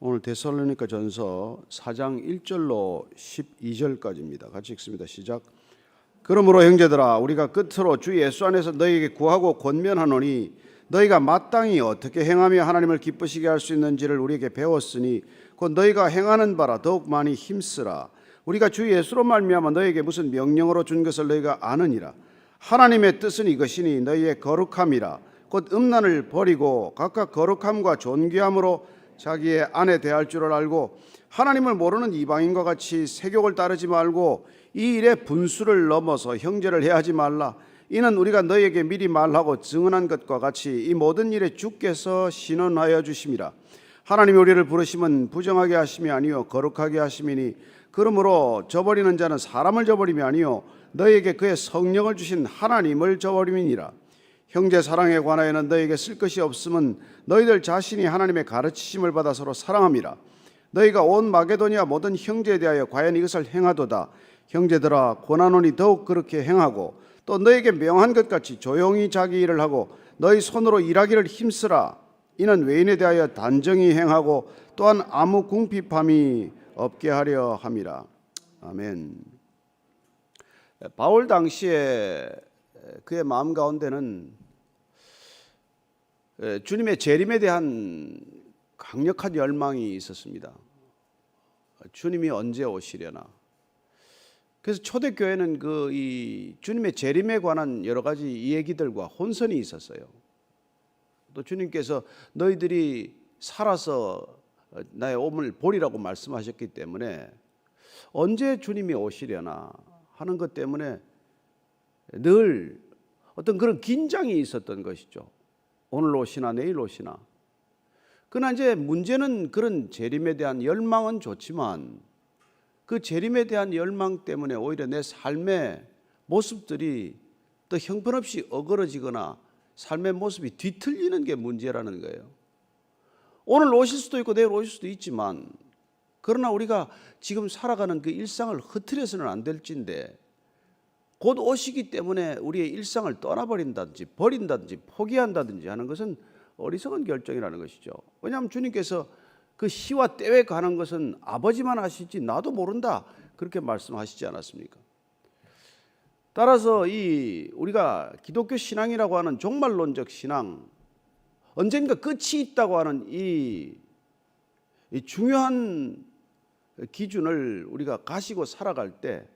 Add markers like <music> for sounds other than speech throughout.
오늘 데살로니가 전서 4장 1절로 12절까지입니다. 같이 읽습니다. 시작. 그러므로 형제들아 우리가 끝으로 주 예수 안에서 너희에게 구하고 권면하노니 너희가 마땅히 어떻게 행하며 하나님을 기쁘시게 할 수 있는지를 우리에게 배웠으니 곧 너희가 행하는 바라 더욱 많이 힘쓰라 우리가 주 예수로 말미암아 너희에게 무슨 명령으로 준 것을 너희가 아느니라 하나님의 뜻은 이것이니 너희의 거룩함이라 곧 음란을 버리고 각각 거룩함과 존귀함으로 자기의 아내 대할 줄을 알고 하나님을 모르는 이방인과 같이 세욕을 따르지 말고 이 일에 분수를 넘어서 형제를 해하지 말라. 이는 우리가 너희에게 미리 말하고 증언한 것과 같이 이 모든 일에 주께서 신원하여 주심이라 하나님이 우리를 부르심은 부정하게 하심이 아니요 거룩하게 하심이니 그러므로 저버리는 자는 사람을 저버림이 아니요 너희에게 그의 성령을 주신 하나님을 저버림이니라 형제 사랑에 관하여는 너희에게 쓸 것이 없음은 너희들 자신이 하나님의 가르치심을 받아 서로 사랑함이라. 너희가 온 마게도니아 모든 형제에 대하여 과연 이것을 행하도다. 형제들아 고난원이 더욱 그렇게 행하고 또 너에게 명한 것 같이 조용히 자기 일을 하고 너희 손으로 일하기를 힘쓰라. 이는 외인에 대하여 단정히 행하고 또한 아무 궁핍함이 없게 하려 함이라. 아멘. 바울 당시에 그의 마음 가운데는 주님의 재림에 대한 강력한 열망이 있었습니다. 주님이 언제 오시려나. 그래서 초대교회는 그 이 주님의 재림에 관한 여러 가지 얘기들과 혼선이 있었어요. 또 주님께서 너희들이 살아서 나의 오물 보리라고 말씀하셨기 때문에 언제 주님이 오시려나 하는 것 때문에 늘 어떤 그런 긴장이 있었던 것이죠. 오늘 오시나 내일 오시나. 그러나 이제 문제는 그런 재림에 대한 열망은 좋지만 그 재림에 대한 열망 때문에 오히려 내 삶의 모습들이 또 형편없이 어그러지거나 삶의 모습이 뒤틀리는 게 문제라는 거예요. 오늘 오실 수도 있고 내일 오실 수도 있지만 그러나 우리가 지금 살아가는 그 일상을 흐트려서는 안 될진데 곧 오시기 때문에 우리의 일상을 떠나버린다든지 버린다든지 포기한다든지 하는 것은 어리석은 결정이라는 것이죠. 왜냐하면 주님께서 그 시와 때에 가는 것은 아버지만 아시지 나도 모른다 그렇게 말씀하시지 않았습니까? 따라서 이 우리가 기독교 신앙이라고 하는 종말론적 신앙 언젠가 끝이 있다고 하는 이, 이 중요한 기준을 우리가 가시고 살아갈 때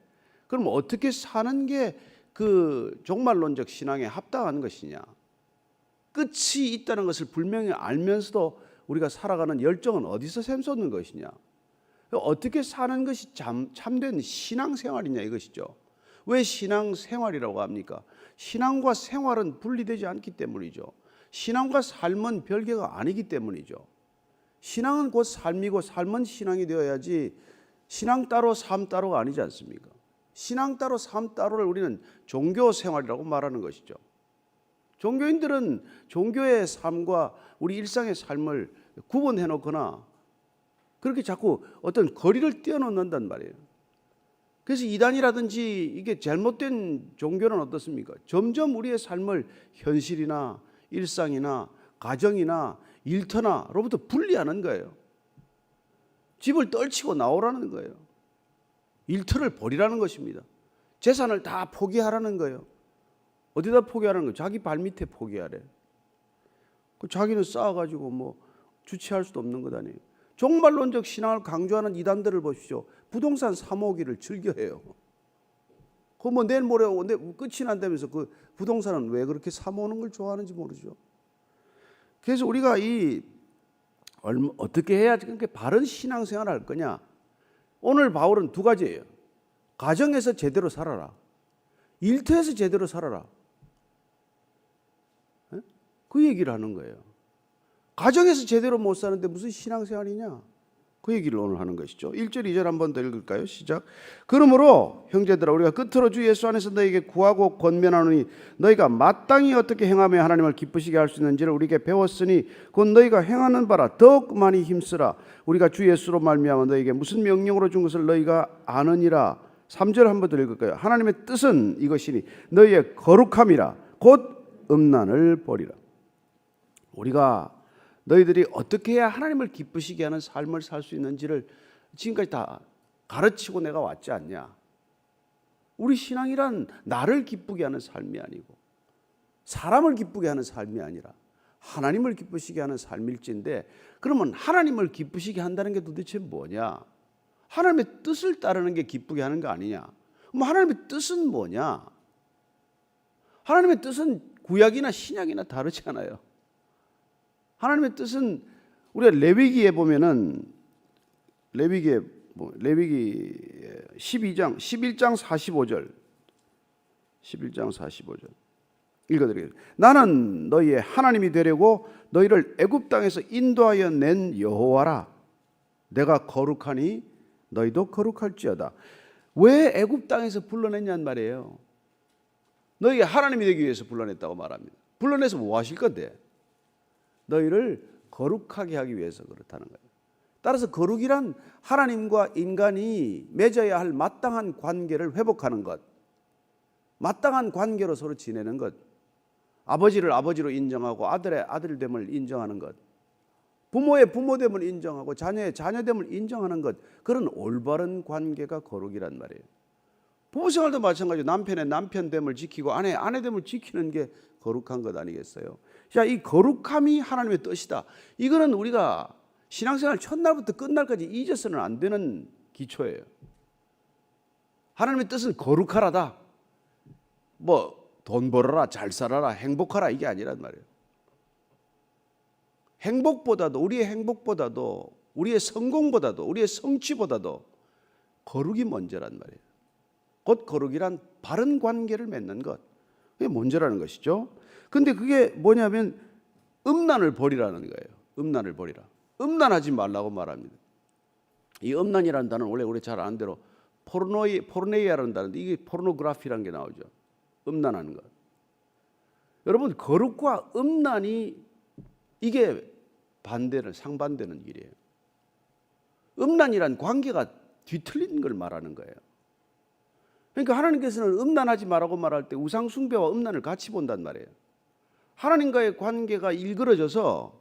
그럼 어떻게 사는 게 그 종말론적 신앙에 합당한 것이냐? 끝이 있다는 것을 분명히 알면서도 우리가 살아가는 열정은 어디서 샘솟는 것이냐? 어떻게 사는 것이 참, 참된 신앙생활이냐 이것이죠. 왜 신앙생활이라고 합니까? 신앙과 생활은 분리되지 않기 때문이죠. 신앙과 삶은 별개가 아니기 때문이죠. 신앙은 곧 삶이고 삶은 신앙이 되어야지 신앙 따로 삶 따로가 아니지 않습니까? 신앙 따로 삶 따로를 우리는 종교 생활이라고 말하는 것이죠. 종교인들은 종교의 삶과 우리 일상의 삶을 구분해 놓거나 그렇게 자꾸 어떤 거리를 띄어놓는단 말이에요. 그래서 이단이라든지 이게 잘못된 종교는 어떻습니까? 점점 우리의 삶을 현실이나 일상이나 가정이나 일터나로부터 분리하는 거예요. 집을 떨치고 나오라는 거예요. 일터를 버리라는 것입니다. 재산을 다 포기하라는 거예요. 어디다 포기하라는 거예요? 자기 발 밑에 포기하래. 그 자기는 쌓아가지고 뭐 주체할 수도 없는 것 아니에요. 종말론적 신앙을 강조하는 이단들을 보십시오. 부동산 사모기를 즐겨해요. 그뭐 내일 모레 내 끝이 난다면서 그 부동산은 왜 그렇게 사모는 걸 좋아하는지 모르죠. 그래서 우리가 이 어떻게 해야 그렇게 바른 신앙생활을 할 거냐? 오늘 바울은 두 가지예요. 가정에서 제대로 살아라. 일터에서 제대로 살아라. 그 얘기를 하는 거예요. 가정에서 제대로 못 사는데 무슨 신앙생활이냐? 그 얘기를 오늘 하는 것이죠. 1절, 2절 한 번 더 읽을까요? 시작. 그러므로 형제들아 우리가 끝으로 주 예수 안에서 너에게 구하고 권면하노니 너희가 마땅히 어떻게 행하며 하나님을 기쁘시게 할 수 있는지를 우리에게 배웠으니 곧 너희가 행하는 바라 더욱 많이 힘쓰라. 우리가 주 예수로 말미암아 너에게 무슨 명령으로 준 것을 너희가 아느니라. 3절 한 번 더 읽을까요? 하나님의 뜻은 이것이니 너희의 거룩함이라 곧 음란을 버리라. 우리가 너희들이 어떻게 해야 하나님을 기쁘시게 하는 삶을 살 수 있는지를 지금까지 다 가르치고 내가 왔지 않냐? 우리 신앙이란 나를 기쁘게 하는 삶이 아니고 사람을 기쁘게 하는 삶이 아니라 하나님을 기쁘시게 하는 삶일진데 그러면 하나님을 기쁘시게 한다는 게 도대체 뭐냐? 하나님의 뜻을 따르는 게 기쁘게 하는 거 아니냐? 그럼 하나님의 뜻은 뭐냐? 하나님의 뜻은 구약이나 신약이나 다르지 않아요. 하나님의 뜻은 우리가 레위기에 보면은 레위기에 뭐 레위기 12장 11장 45절 11장 45절 읽어드리겠습니다. 나는 너희의 하나님이 되려고 너희를 애굽 땅에서 인도하여 낸 여호와라. 내가 거룩하니 너희도 거룩할지어다. 왜 애굽 땅에서 불러냈냔 말이에요. 너희가 하나님이 되기 위해서 불러냈다고 말합니다. 불러내서 뭐 하실 건데? 너희를 거룩하게 하기 위해서 그렇다는 거예요. 따라서 거룩이란 하나님과 인간이 맺어야 할 마땅한 관계를 회복하는 것. 마땅한 관계로 서로 지내는 것. 아버지를 아버지로 인정하고 아들의 아들됨을 인정하는 것. 부모의 부모됨을 인정하고 자녀의 자녀됨을 인정하는 것. 그런 올바른 관계가 거룩이란 말이에요. 부부 생활도 마찬가지로 남편의 남편됨을 지키고 아내의 아내됨을 지키는 게 거룩한 것 아니겠어요? 자, 이 거룩함이 하나님의 뜻이다. 이거는 우리가 신앙생활 첫날부터 끝날까지 잊어서는 안 되는 기초예요. 하나님의 뜻은 거룩하라다. 뭐 돈 벌어라, 잘 살아라, 행복하라 이게 아니란 말이에요. 행복보다도 우리의 행복보다도 우리의 성공보다도 우리의 성취보다도 거룩이 먼저란 말이에요. 곧 거룩이란 바른 관계를 맺는 것. 그게 먼저라는 것이죠. 근데 그게 뭐냐면 음란을 버리라는 거예요. 음란을 버리라. 음란하지 말라고 말합니다. 이 음란이라는 단어는 원래 우리 잘 아는 대로 포르노이 포르네이아라는 단어인데 이게 포르노그라피라는 게 나오죠. 음란하는 것. 여러분 거룩과 음란이 이게 반대는 상반되는 일이에요. 음란이란 관계가 뒤틀린 걸 말하는 거예요. 그러니까 하나님께서는 음란하지 말라고 말할 때 우상 숭배와 음란을 같이 본단 말이에요. 하나님과의 관계가 일그러져서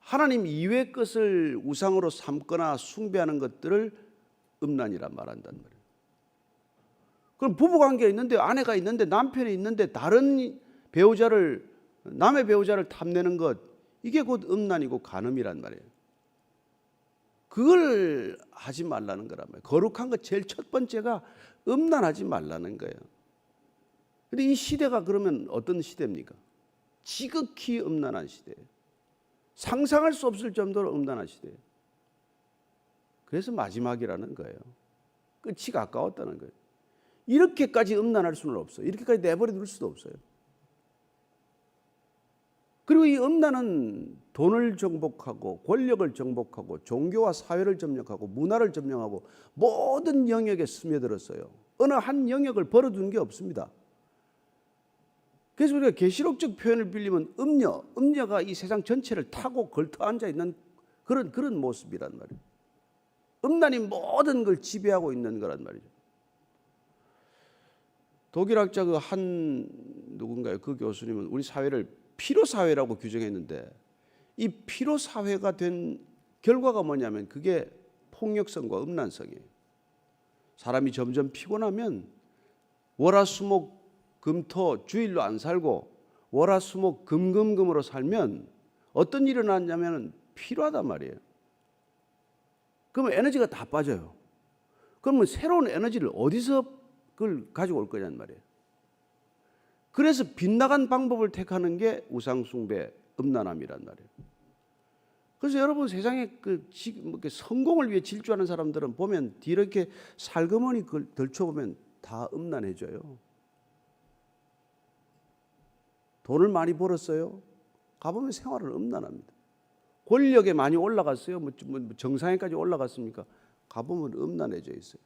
하나님 이외의 것을 우상으로 삼거나 숭배하는 것들을 음란이라 말한단 말이에요. 그럼 부부 관계가 있는데 아내가 있는데 남편이 있는데 다른 배우자를 남의 배우자를 탐내는 것 이게 곧 음란이고 간음이란 말이에요. 그걸 하지 말라는 거란 말이에요. 거룩한 것 제일 첫 번째가 음란하지 말라는 거예요. 근데 이 시대가 그러면 어떤 시대입니까? 지극히 음란한 시대예요. 상상할 수 없을 정도로 음란한 시대예요. 그래서 마지막이라는 거예요. 끝이 가까웠다는 거예요. 이렇게까지 음란할 수는 없어요. 이렇게까지 내버려 둘 수도 없어요. 그리고 이 음란은 돈을 정복하고 권력을 정복하고 종교와 사회를 점령하고 문화를 점령하고 모든 영역에 스며들었어요. 어느 한 영역을 벌어둔 게 없습니다. 그래서 우리가 계시록적 표현을 빌리면 음녀, 음녀가 이 세상 전체를 타고 걸터 앉아 있는 그런 그런 모습이란 말이에요. 음란이 모든 걸 지배하고 있는 거란 말이죠. 독일학자 그 한 누군가요? 그 교수님은 우리 사회를 피로 사회라고 규정했는데 이 피로 사회가 된 결과가 뭐냐면 그게 폭력성과 음란성이에요. 사람이 점점 피곤하면 월화수목 금토 주일로 안 살고 월화수목 금금금으로 살면 어떤 일이 일어났냐면 피로하단 말이에요. 그러면 에너지가 다 빠져요. 그러면 새로운 에너지를 어디서 그걸 가지고 올 거냐는 말이에요. 그래서 빗나간 방법을 택하는 게 우상숭배, 음란함이란 말이에요. 그래서 여러분 세상에 그 지- 뭐 성공을 위해 질주하는 사람들은 보면 이렇게 살그머니 그걸 들춰보면 다 음란해져요. 돈을 많이 벌었어요. 가보면 생활은 음란합니다. 권력에 많이 올라갔어요. 뭐, 뭐 정상에까지 올라갔습니까? 가보면 음란해져 있어요.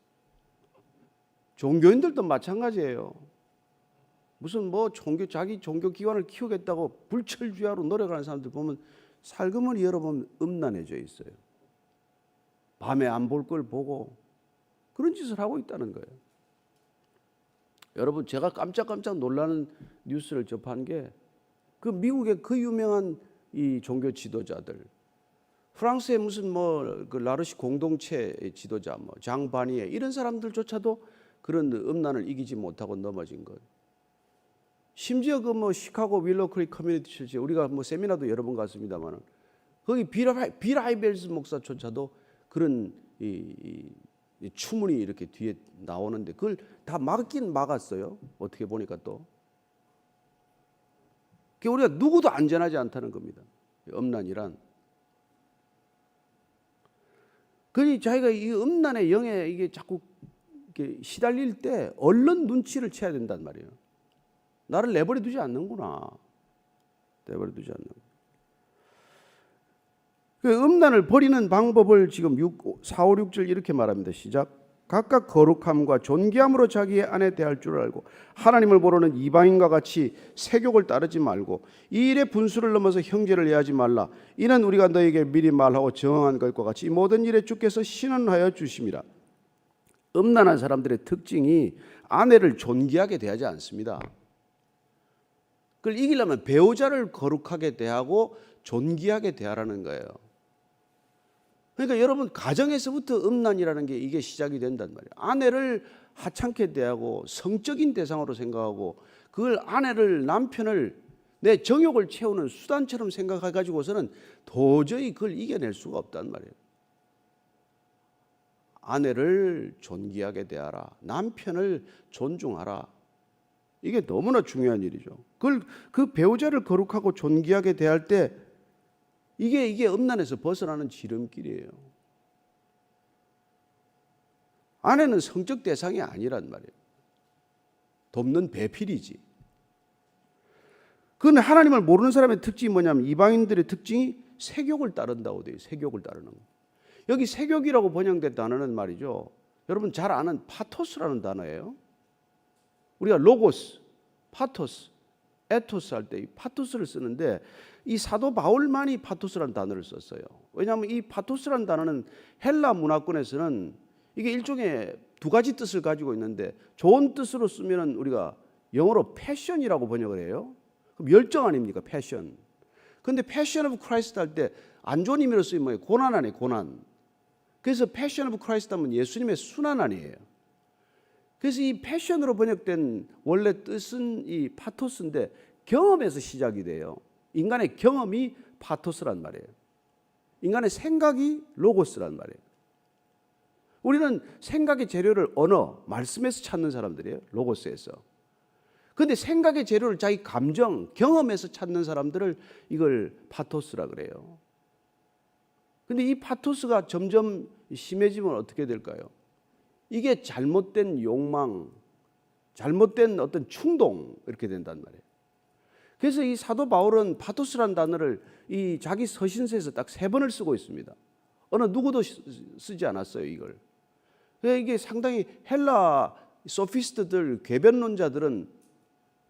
종교인들도 마찬가지예요. 무슨 뭐 종교 자기 종교 기관을 키우겠다고 불철주야로 노력하는 사람들 보면 살금을 열어보면 음란해져 있어요. 밤에 안 볼 걸 보고 그런 짓을 하고 있다는 거예요. 여러분 제가 깜짝깜짝 놀라는 뉴스를 접한 게 그 미국의 그 유명한 이 종교 지도자들 프랑스의 무슨 뭐 그 라르시 공동체 지도자 뭐 장바니에 이런 사람들조차도 그런 음란을 이기지 못하고 넘어진 것. 심지어 그 뭐 시카고 윌로 크리 커뮤니티 처치 우리가 뭐 세미나도 여러 번 갔습니다만은 거기 비라 비라이벨스 목사조차도 그런 이, 이, 이 추문이 이렇게 뒤에 나오는데 그걸 다 막긴 막았어요. 어떻게 보니까 또. 그 우리가 누구도 안전하지 않다는 겁니다. 음란이란. 그니 자기가 이 음란의 영에 이게 자꾸 시달릴 때 얼른 눈치를 채야 된단 말이에요. 나를 내버려 두지 않는구나. 내버려 두지 않는. 그 음란을 버리는 방법을 지금 6, 4, 5, 6절 이렇게 말합니다. 시작. 각각 거룩함과 존귀함으로 자기의 아내 대할 줄 알고 하나님을 모르는 이방인과 같이 세욕을 따르지 말고 이 일의 분수를 넘어서 형제를 해하지 말라. 이는 우리가 너에게 미리 말하고 정한 것과 같이 이 모든 일에 주께서 신원하여 주심이라. 음란한 사람들의 특징이 아내를 존귀하게 대하지 않습니다. 그걸 이기려면 배우자를 거룩하게 대하고 존귀하게 대하라는 거예요. 그러니까 여러분 가정에서부터 음란이라는 게 이게 시작이 된단 말이에요. 아내를 하찮게 대하고 성적인 대상으로 생각하고 그걸 아내를 남편을 내 정욕을 채우는 수단처럼 생각해 가지고서는 도저히 그걸 이겨낼 수가 없단 말이에요. 아내를 존귀하게 대하라. 남편을 존중하라. 이게 너무나 중요한 일이죠. 그걸 그 배우자를 거룩하고 존귀하게 대할 때 이게 이게 음란에서 벗어나는 지름길이에요. 아내는 성적 대상이 아니란 말이에요. 돕는 배필이지. 그건 하나님을 모르는 사람의 특징이 뭐냐면 이방인들의 특징이 세욕을 따른다고 돼요. 세욕을 따르는 거. 여기 세욕이라고 번역된 단어는 말이죠. 여러분 잘 아는 파토스라는 단어예요. 우리가 로고스, 파토스, 에토스 할 때 이 파토스를 쓰는데 이 사도 바울만이 파토스라는 단어를 썼어요. 왜냐하면 이 파토스라는 단어는 헬라 문화권에서는 이게 일종의 두 가지 뜻을 가지고 있는데 좋은 뜻으로 쓰면은 우리가 영어로 패션이라고 번역을 해요. 그럼 열정 아닙니까? 패션. 근데 패션 오브 크라이스트 할 때 안 좋은 의미로 쓰이면 뭐예요? 고난 아니에요, 고난. 그래서 패션 오브 크라이스트 하면 예수님의 순환 아니에요. 그래서 이 패션으로 번역된 원래 뜻은 이 파토스인데 경험에서 시작이 돼요. 인간의 경험이 파토스란 말이에요. 인간의 생각이 로고스란 말이에요. 우리는 생각의 재료를 언어, 말씀에서 찾는 사람들이에요. 로고스에서. 근데 생각의 재료를 자기 감정, 경험에서 찾는 사람들을 이걸 파토스라 그래요. 근데 이 파토스가 점점 심해지면 어떻게 될까요? 이게 잘못된 욕망, 잘못된 어떤 충동 이렇게 된단 말이에요. 그래서 이 사도 바울은 파토스란 단어를 이 자기 서신서에서 딱 세 번을 쓰고 있습니다. 어느 누구도 쓰지 않았어요, 이걸. 이게 상당히 헬라 소피스트들, 궤변론자들은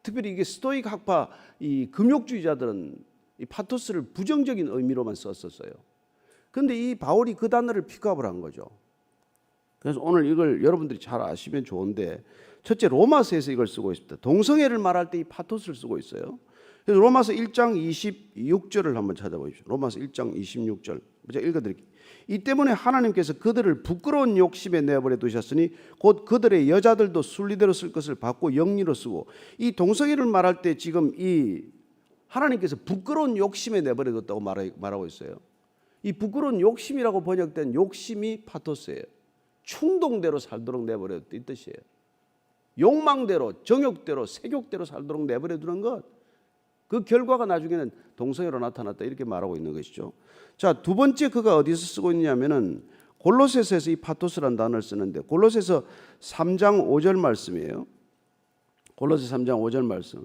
특별히 이게 스토익 학파 이 금욕주의자들은 이 파토스를 부정적인 의미로만 썼었어요. 근데 이 바울이 그 단어를 픽업을 한 거죠. 그래서 오늘 이걸 여러분들이 잘 아시면 좋은데 첫째 로마서에서 이걸 쓰고 있습니다. 동성애를 말할 때 이 파토스를 쓰고 있어요. 그래서 로마서 1장 26절을 한번 찾아보십시오. 로마서 1장 26절. 제가 읽어드릴게요. 이 때문에 하나님께서 그들을 부끄러운 욕심에 내버려 두셨으니 곧 그들의 여자들도 순리대로 쓸 것을 받고 영리로 쓰고 이 동성애를 말할 때 지금 이 하나님께서 부끄러운 욕심에 내버려 뒀다고 말하고 있어요. 이 부끄러운 욕심이라고 번역된 욕심이 파토스예요. 충동대로 살도록 내버려 둔 뜻이에요. 욕망대로, 정욕대로, 색욕대로 살도록 내버려 두는 것. 그 결과가 나중에는 동성애로 나타났다 이렇게 말하고 있는 것이죠. 자, 두 번째 그가 어디서 쓰고 있냐면은 골로새서에서 이 파토스라는 단어를 쓰는데 골로새서 3장 5절 말씀이에요. 골로새 3장 5절 말씀.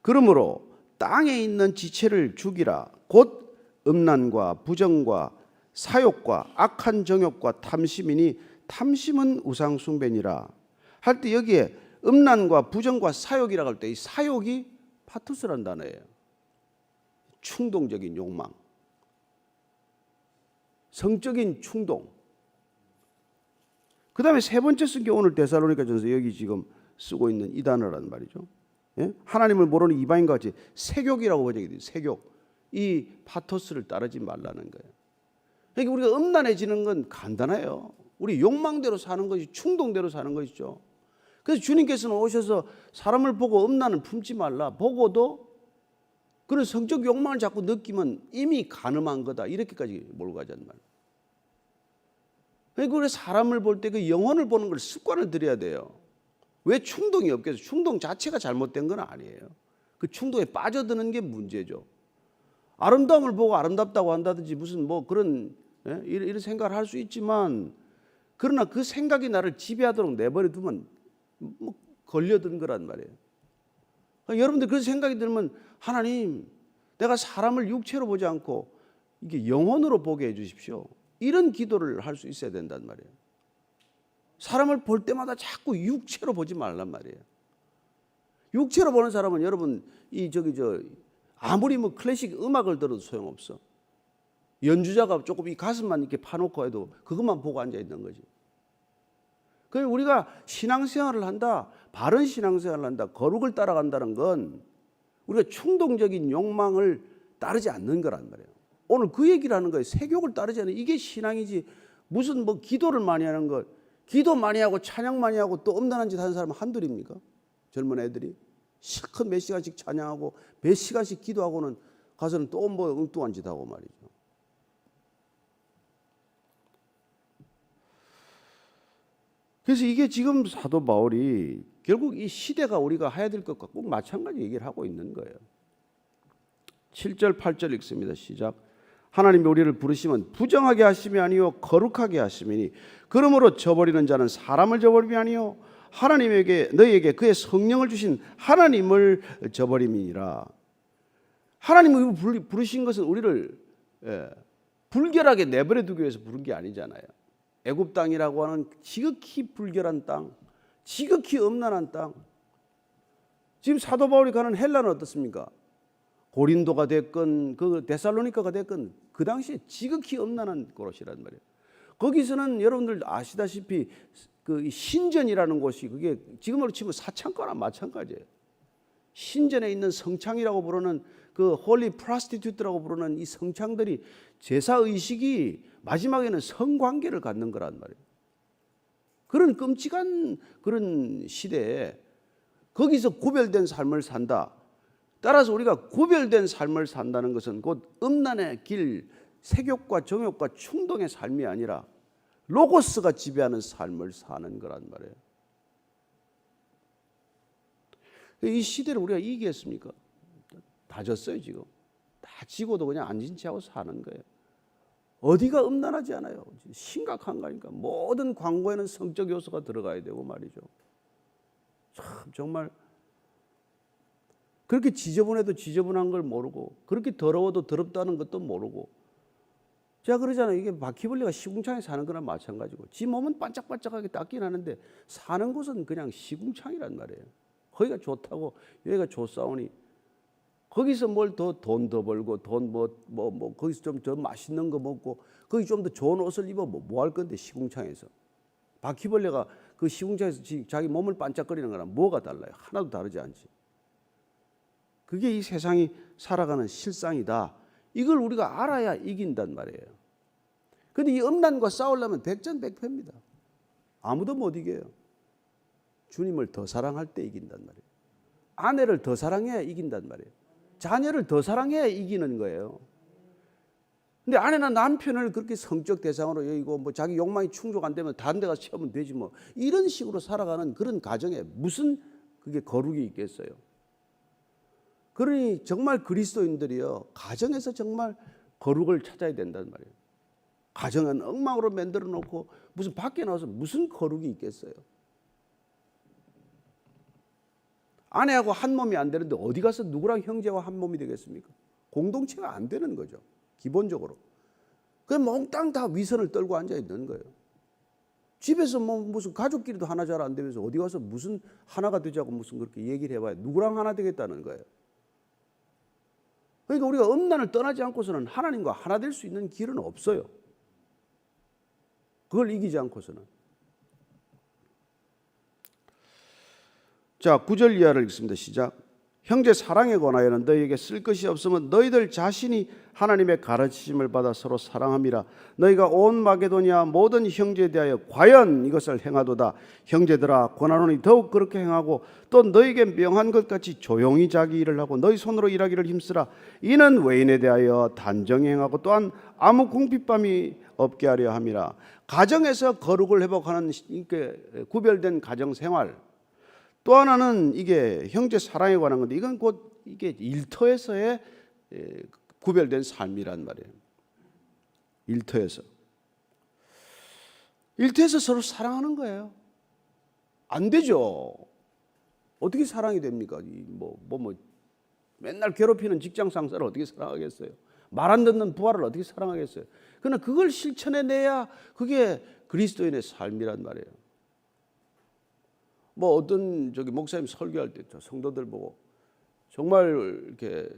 그러므로 땅에 있는 지체를 죽이라 곧 음란과 부정과 사욕과 악한 정욕과 탐심이니 탐심은 우상 숭배니라 할 때 여기에 음란과 부정과 사욕이라고 할 때 이 사욕이 파투스란 단어예요. 충동적인 욕망. 성적인 충동. 그 다음에 세 번째 쓴 게 오늘 데살로니가 전서 여기 지금 쓰고 있는 이 단어란 말이죠. 예? 하나님을 모르는 이방인과 같이 세욕이라고 번역이 돼요. 세욕. 이 파토스를 따르지 말라는 거예요. 그러니까 우리가 음란해지는 건 간단해요. 우리 욕망대로 사는 것이 충동대로 사는 것이죠. 그래서 주님께서는 오셔서 사람을 보고 음란을 품지 말라. 보고도 그런 성적 욕망을 자꾸 느끼면 이미 가늠한 거다. 이렇게까지 몰고 가자는 말이에요. 그러니까 우리 사람을 볼 때 그 영혼을 보는 걸 습관을 들여야 돼요. 왜 충동이 없겠어요? 충동 자체가 잘못된 건 아니에요. 그 충동에 빠져드는 게 문제죠. 아름다움을 보고 아름답다고 한다든지 무슨 뭐 그런 예? 이런 생각을 할 수 있지만 그러나 그 생각이 나를 지배하도록 내버려 두면 뭐 걸려든 거란 말이에요. 그러니까 여러분들 그런 생각이 들면 하나님 내가 사람을 육체로 보지 않고 이게 영혼으로 보게 해 주십시오. 이런 기도를 할 수 있어야 된단 말이에요. 사람을 볼 때마다 자꾸 육체로 보지 말란 말이에요. 육체로 보는 사람은 여러분 이 저기 저 아무리 뭐 클래식 음악을 들어도 소용없어. 연주자가 조금 이 가슴만 이렇게 파놓고 해도 그것만 보고 앉아 있는 거지. 그 우리가 신앙생활을 한다, 바른 신앙생활을 한다, 거룩을 따라간다는 건 우리가 충동적인 욕망을 따르지 않는 거란 말이에요. 오늘 그 얘기를 하는 거예요. 세욕을 따르지 않는 이게 신앙이지 무슨 뭐 기도를 많이 하는 것, 기도 많이 하고 찬양 많이 하고 또 엄단한 짓 하는 사람은 한둘입니까? 젊은 애들이 실컷 몇 시간씩 찬양하고 몇 시간씩 기도하고는 가서는 또 뭐 엉뚱한 짓 하고 말이죠. 그래서 이게 지금 사도 바울이 결국 이 시대가 우리가 해야 될 것과 꼭 마찬가지 얘기를 하고 있는 거예요. 7절 8절 읽습니다. 시작. 하나님이 우리를 부르시면 부정하게 하심이 아니요 거룩하게 하심이니 그러므로 저버리는 자는 사람을 저버림이 아니요 하나님에게 너희에게 그의 성령을 주신 하나님을 저버림이니라. 하나님이 부르신 것은 우리를 예, 불결하게 내버려 두기 위해서 부른 게 아니잖아요. 애굽 땅이라고 하는 지극히 불결한 땅, 지극히 음란한 땅. 지금 사도 바울이 가는 헬라는 어떻습니까? 고린도가 됐건 그 데살로니카가 됐건 그 당시에 지극히 음란한 곳이란 말이에요. 거기서는 여러분들 아시다시피 그 신전이라는 곳이 그게 지금으로 치면 사창과랑 마찬가지예요. 신전에 있는 성창이라고 부르는 그 홀리 프라스티튜트라고 부르는 이 성창들이 제사 의식이 마지막에는 성관계를 갖는 거란 말이에요. 그런 끔찍한 그런 시대에 거기서 구별된 삶을 산다. 따라서 우리가 구별된 삶을 산다는 것은 곧 음란의 길, 색욕과 정욕과 충동의 삶이 아니라 로고스가 지배하는 삶을 사는 거란 말이에요. 이 시대를 우리가 이기겠습니까? 다 졌어요 지금. 다 지고도 그냥 앉은 채하고 사는 거예요. 어디가 음란하지 않아요. 심각한 거니까 모든 광고에는 성적 요소가 들어가야 되고 말이죠. 참 정말 그렇게 지저분해도 지저분한 걸 모르고 그렇게 더러워도 더럽다는 것도 모르고 제가 그러잖아요. 이게 바퀴벌레가 시궁창에 사는 거나 마찬가지고 지 몸은 반짝반짝하게 닦긴 하는데 사는 곳은 그냥 시궁창이란 말이에요. 거기가 좋다고 여기가 좋사오니 거기서 뭘 더 돈 더 벌고 돈 뭐 뭐 뭐 거기서 좀 더 맛있는 거 먹고 거기 좀 더 좋은 옷을 입어 뭐할 건데 시궁창에서 바퀴벌레가 그 시궁창에서 자기 몸을 반짝거리는 거랑 뭐가 달라요? 하나도 다르지 않지. 그게 이 세상이 살아가는 실상이다. 이걸 우리가 알아야 이긴단 말이에요. 근데 이 음란과 싸우려면 백전백패입니다. 아무도 못 이겨요. 주님을 더 사랑할 때 이긴단 말이에요. 아내를 더 사랑해야 이긴단 말이에요. 자녀를 더 사랑해야 이기는 거예요. 근데 아내나 남편을 그렇게 성적 대상으로 여기고 뭐 자기 욕망이 충족 안 되면 다른 데 가서 채우면 되지 뭐 이런 식으로 살아가는 그런 가정에 무슨 그게 거룩이 있겠어요. 그러니 정말 그리스도인들이요 가정에서 정말 거룩을 찾아야 된단 말이에요. 가정은 엉망으로 만들어 놓고 무슨 밖에 나와서 무슨 거룩이 있겠어요. 아내하고 한 몸이 안 되는데 어디 가서 누구랑 형제와 한 몸이 되겠습니까? 공동체가 안 되는 거죠. 기본적으로. 그 몽땅 다 위선을 떨고 앉아 있는 거예요. 집에서 뭐 무슨 가족끼리도 하나 잘 안 되면서 어디 가서 무슨 하나가 되자고 무슨 그렇게 얘기를 해봐야 누구랑 하나 되겠다는 거예요. 그러니까 우리가 음란을 떠나지 않고서는 하나님과 하나 될 수 있는 길은 없어요. 그걸 이기지 않고서는. 자, 9절 이하를 읽습니다. 시작. 형제 사랑에 관하여는 너희에게 쓸 것이 없으면 너희들 자신이 하나님의 가르치심을 받아 서로 사랑함이라 너희가 온 마게도니아 모든 형제에 대하여 과연 이것을 행하도다 형제들아 권하노니 더욱 그렇게 행하고 또 너희에게 명한 것 같이 조용히 자기 일을 하고 너희 손으로 일하기를 힘쓰라 이는 외인에 대하여 단정히 행하고 또한 아무 궁핍함이 없게 하려 함이라 가정에서 거룩을 회복하는 구별된 가정 생활 또 하나는 이게 형제 사랑에 관한 건데 이건 곧 이게 일터에서의 에, 구별된 삶이란 말이에요. 일터에서 일터에서 서로 사랑하는 거예요. 안 되죠. 어떻게 사랑이 됩니까? 뭐뭐 뭐, 뭐 맨날 괴롭히는 직장 상사를 어떻게 사랑하겠어요? 말 안 듣는 부하를 어떻게 사랑하겠어요? 그러나 그걸 실천해내야 그게 그리스도인의 삶이란 말이에요. 뭐 어떤 저기 목사님 설교할 때저 성도들 보고 정말 이렇게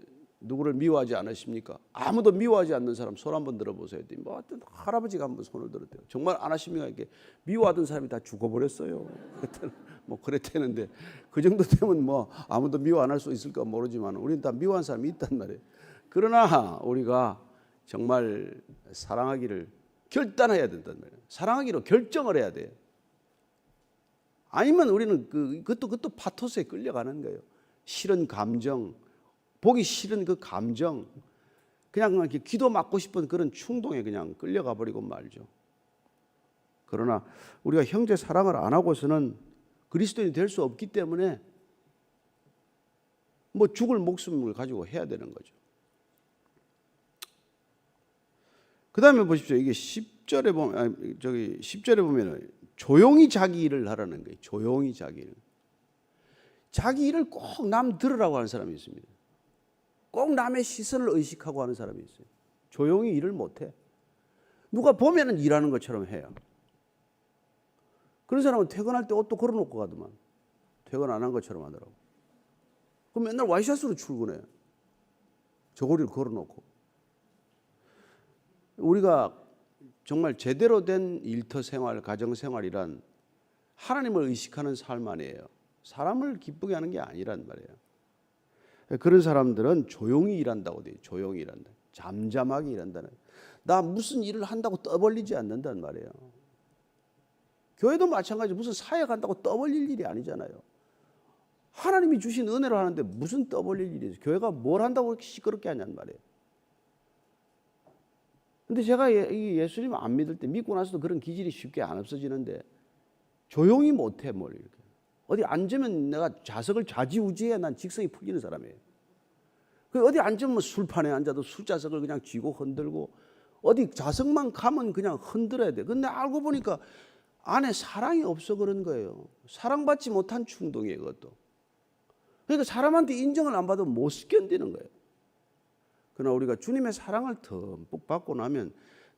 누구를 미워하지 않으십니까? 아무도 미워하지 않는 사람 손 한번 들어보세요. 뭐 어떤 할아버지가 한번 손을 들었대요. 정말 안 하십니까? 이렇게 미워하던 사람이 다 죽어버렸어요. <laughs> 뭐 그랬대는데 그 정도 되면 뭐 아무도 미워 안 할 수 있을까 모르지만 우리는 다 미워한 사람이 있단 말이에요. 그러나 우리가 정말 사랑하기를 결단해야 된단 말이에요. 사랑하기로 결정을 해야 돼요. 아니면 우리는 그 그것도 그것도 파토스에 끌려가는 거예요. 싫은 감정, 보기 싫은 그 감정, 그냥 이렇게 기도 맞고 싶은 그런 충동에 그냥 끌려가 버리고 말죠. 그러나 우리가 형제 사랑을 안 하고서는 그리스도인이 될 수 없기 때문에 뭐 죽을 목숨을 가지고 해야 되는 거죠. 그 다음에 보십시오. 이게 10절에 보면 아니, 저기 10절에 보면은 조용히 자기 일을 하라는 거예요. 조용히 자기 일. 자기 일을 꼭 남 들으라고 하는 사람이 있습니다. 꼭 남의 시선을 의식하고 하는 사람이 있어요. 조용히 일을 못 해. 누가 보면은 일하는 것처럼 해요. 그런 사람은 퇴근할 때 옷도 걸어놓고 가더만. 퇴근 안 한 것처럼 하더라고. 그럼 맨날 와이셔츠로 출근해. 저고리를 걸어놓고. 우리가 정말 제대로 된 일터 생활, 가정 생활이란 하나님을 의식하는 삶 아니에요. 사람을 기쁘게 하는 게 아니란 말이에요. 그런 사람들은 조용히 일한다고 돼요. 조용히 일한다. 잠잠하게 일한다는. 나 무슨 일을 한다고 떠벌리지 않는단 말이에요. 교회도 마찬가지 무슨 사역 한다고 떠벌릴 일이 아니잖아요. 하나님이 주신 은혜로 하는데 무슨 떠벌릴 일이 있어요. 교회가 뭘 한다고 시끄럽게 하냔 말이에요. 근데 제가 예, 예수님 안 믿을 때 믿고 나서도 그런 기질이 쉽게 안 없어지는데 조용히 못해 뭘 이렇게. 어디 앉으면 내가 좌석을 좌지우지해 난 직성이 풀리는 사람이에요. 그 어디 앉으면 뭐 술판에 앉아도 술자석을 그냥 쥐고 흔들고 어디 좌석만 가면 그냥 흔들어야 돼. 근데 알고 보니까 안에 사랑이 없어 그런 거예요. 사랑받지 못한 충동이에요, 그것도. 그러니까 사람한테 인정을 안 받으면 못 견디는 거예요. 그러나 우리가 주님의 사랑을 듬뿍 받고 나면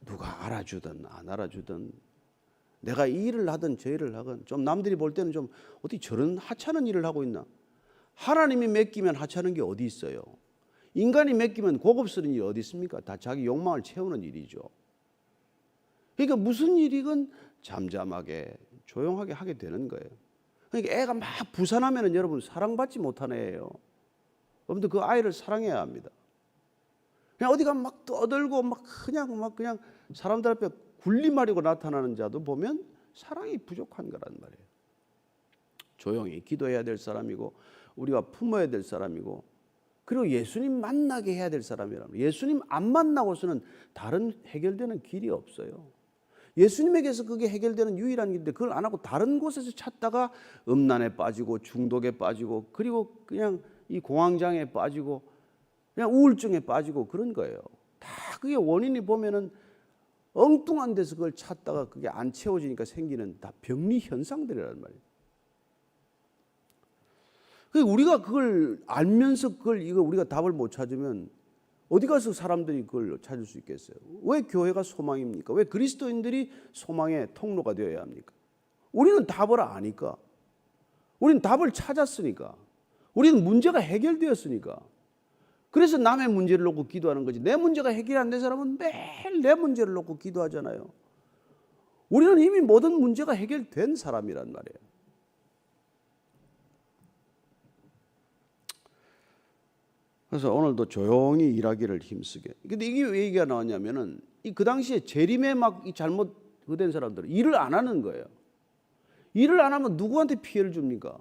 누가 알아주든 안 알아주든 내가 이 일을 하든 저 일을 하든 좀 남들이 볼 때는 좀 어디 저런 하찮은 일을 하고 있나? 하나님이 맡기면 하찮은 게 어디 있어요? 인간이 맡기면 고급스러운 일이 어디 있습니까? 다 자기 욕망을 채우는 일이죠. 그러니까 무슨 일이건 잠잠하게 조용하게 하게 되는 거예요. 그러니까 애가 막 부산하면은 여러분 사랑받지 못하는 애예요. 여러분들 그 아이를 사랑해야 합니다. 그냥 어디가 막 떠들고 막 그냥 막 그냥 사람들 앞에 굴림하려고 나타나는 자도 보면 사랑이 부족한 거란 말이에요. 조용히 기도해야 될 사람이고 우리가 품어야 될 사람이고 그리고 예수님 만나게 해야 될 사람이라면 예수님 안 만나고서는 다른 해결되는 길이 없어요. 예수님에게서 그게 해결되는 유일한 길인데 그걸 안 하고 다른 곳에서 찾다가 음란에 빠지고 중독에 빠지고 그리고 그냥 이 공황장애에 빠지고 그냥 우울증에 빠지고 그런 거예요. 다 그게 원인이 보면은 엉뚱한 데서 그걸 찾다가 그게 안 채워지니까 생기는 다 병리 현상들이란 말이에요. 그 우리가 그걸 알면서 그걸 이거 우리가 답을 못 찾으면 어디 가서 사람들이 그걸 찾을 수 있겠어요? 왜 교회가 소망입니까? 왜 그리스도인들이 소망의 통로가 되어야 합니까? 우리는 답을 아니까. 우리는 답을 찾았으니까. 우리는 문제가 해결되었으니까. 그래서 남의 문제를 놓고 기도하는 거지. 내 문제가 해결 안 된 사람은 매일 내 문제를 놓고 기도하잖아요. 우리는 이미 모든 문제가 해결된 사람이란 말이에요. 그래서 오늘도 조용히 일하기를 힘쓰게. 근데 이게 왜 얘기가 나왔냐면은 이 그 당시에 재림에 막이 잘못 그된 사람들은 일을 안 하는 거예요. 일을 안 하면 누구한테 피해를 줍니까?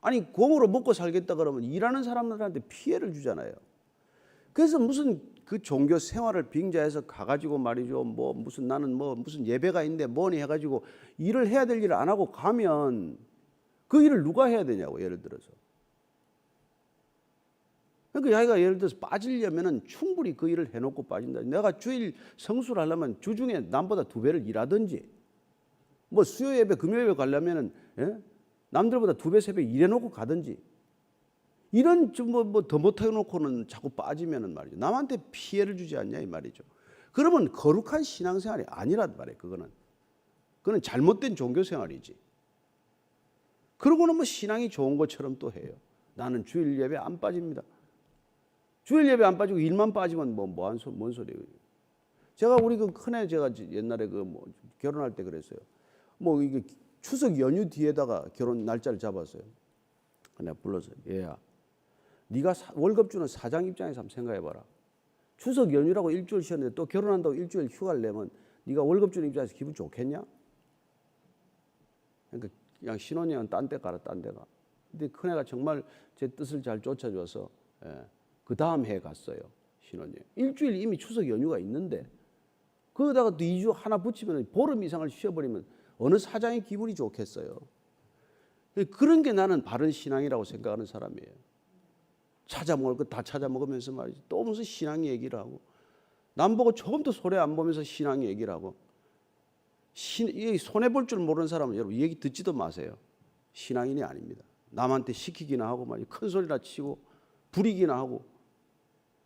아니 공으로 먹고 살겠다 그러면 일하는 사람들한테 피해를 주잖아요. 그래서 무슨 그 종교 생활을 빙자해서 가가지고 말이죠. 뭐 무슨 나는 뭐 무슨 예배가 있는데 뭐니 해가지고 일을 해야 될 일을 안 하고 가면 그 일을 누가 해야 되냐고 예를 들어서. 그러니까 자기가 예를 들어서 빠지려면은 충분히 그 일을 해놓고 빠진다. 내가 주일 성수를 하려면 주중에 남보다 두 배를 일하든지, 뭐 수요 예배, 금요 예배 가려면은 예? 남들보다 두 배, 세 배 일해놓고 가든지, 이런 좀뭐더 못해놓고는 자꾸 빠지면은 말이죠. 남한테 피해를 주지 않냐 이 말이죠. 그러면 거룩한 신앙생활이 아니란 말이에요. 그거는 그거는 잘못된 종교 생활이지. 그러고는 뭐 신앙이 좋은 것처럼 또 해요. 나는 주일 예배 안 빠집니다. 주일 예배 안 빠지고 일만 빠지면 뭐 뭐한 소, 뭔 소리예요? 제가 우리 그 큰애 제가 옛날에 그 뭐 결혼할 때 그랬어요. 뭐 이게 추석 연휴 뒤에다가 결혼 날짜를 잡았어요. 내가 불러서 얘야, 네가 사- 월급 주는 사장 입장에서 한번 생각해봐라. 추석 연휴라고 일주일 쉬었는데 또 결혼한다고 일주일 휴가를 내면 네가 월급 주는 입장에서 기분 좋겠냐? 그러니까 그냥 신혼여행 딴데 가라 딴 데가. 근데 큰애가 정말 제 뜻을 잘 쫓아줘서 예, 그 다음 해 갔어요 신혼여행. 일주일 이미 추석 연휴가 있는데 거기다가 또 2주 하나 붙이면 보름 이상을 쉬어버리면 어느 사장이 기분이 좋겠어요. 그런 게 나는 바른 신앙이라고 생각하는 사람이에요. 찾아 먹을 거 다 찾아 먹으면서 말이지 또 무슨 신앙 얘기를 하고 남 보고 조금도 소리 안 보면서 신앙 얘기를 하고 신, 이 손해 볼 줄 모르는 사람은 여러분 얘기 듣지도 마세요. 신앙인이 아닙니다. 남한테 시키기나 하고 말이 큰 소리나 치고 부리기나 하고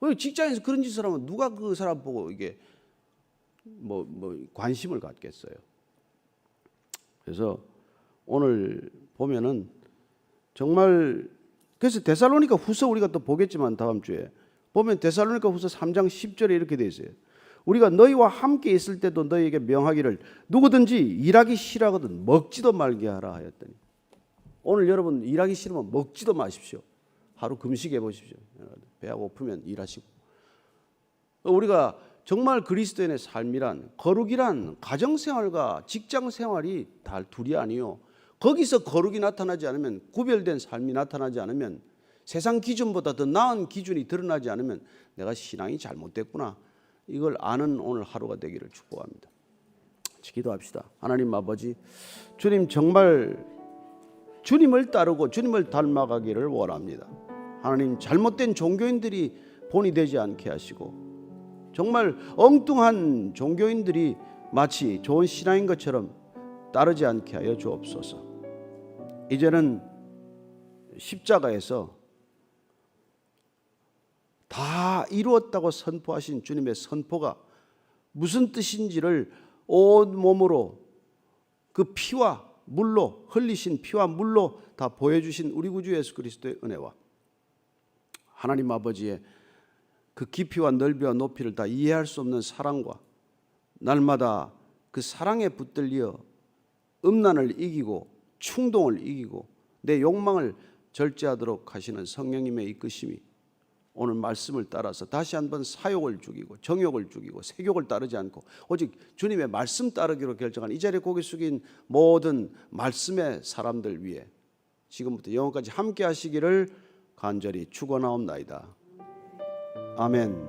왜 직장에서 그런 짓을 하면 누가 그 사람 보고 이게 뭐, 뭐 관심을 갖겠어요. 그래서 오늘 보면은 정말 그래서 데살로니가 후서 우리가 또 보겠지만 다음 주에 보면 데살로니가 후서 3장 10절에 이렇게 돼 있어요. 우리가 너희와 함께 있을 때도 너희에게 명하기를 누구든지 일하기 싫어하거든 먹지도 말게 하라 하였더니 오늘 여러분 일하기 싫으면 먹지도 마십시오. 하루 금식해 보십시오. 배가 고프면 일하시고 우리가 정말 그리스도인의 삶이란 거룩이란 가정 생활과 직장 생활이 다 둘이 아니요. 거기서 거룩이 나타나지 않으면 구별된 삶이 나타나지 않으면 세상 기준보다 더 나은 기준이 드러나지 않으면 내가 신앙이 잘못됐구나. 이걸 아는 오늘 하루가 되기를 축복합니다. 기도합시다. 하나님 아버지, 주님 정말 주님을 따르고 주님을 닮아가기를 원합니다. 하나님 잘못된 종교인들이 본이 되지 않게 하시고 정말 엉뚱한 종교인들이 마치 좋은 신앙인 것처럼 따르지 않게 하여 주옵소서. 이제는 십자가에서 다 이루었다고 선포하신 주님의 선포가 무슨 뜻인지를 온 몸으로 그 피와 물로 흘리신 피와 물로 다 보여주신 우리 구주 예수 그리스도의 은혜와 하나님 아버지의 그 깊이와 넓이와 높이를 다 이해할 수 없는 사랑과 날마다 그 사랑에 붙들려 음란을 이기고 충동을 이기고 내 욕망을 절제하도록 하시는 성령님의 이끄심이 오늘 말씀을 따라서 다시 한번 사욕을 죽이고 정욕을 죽이고 세욕을 따르지 않고 오직 주님의 말씀 따르기로 결정한 이 자리에 고개 숙인 모든 말씀의 사람들 위해 지금부터 영원까지 함께 하시기를 간절히 축원하옵나이다. 아멘.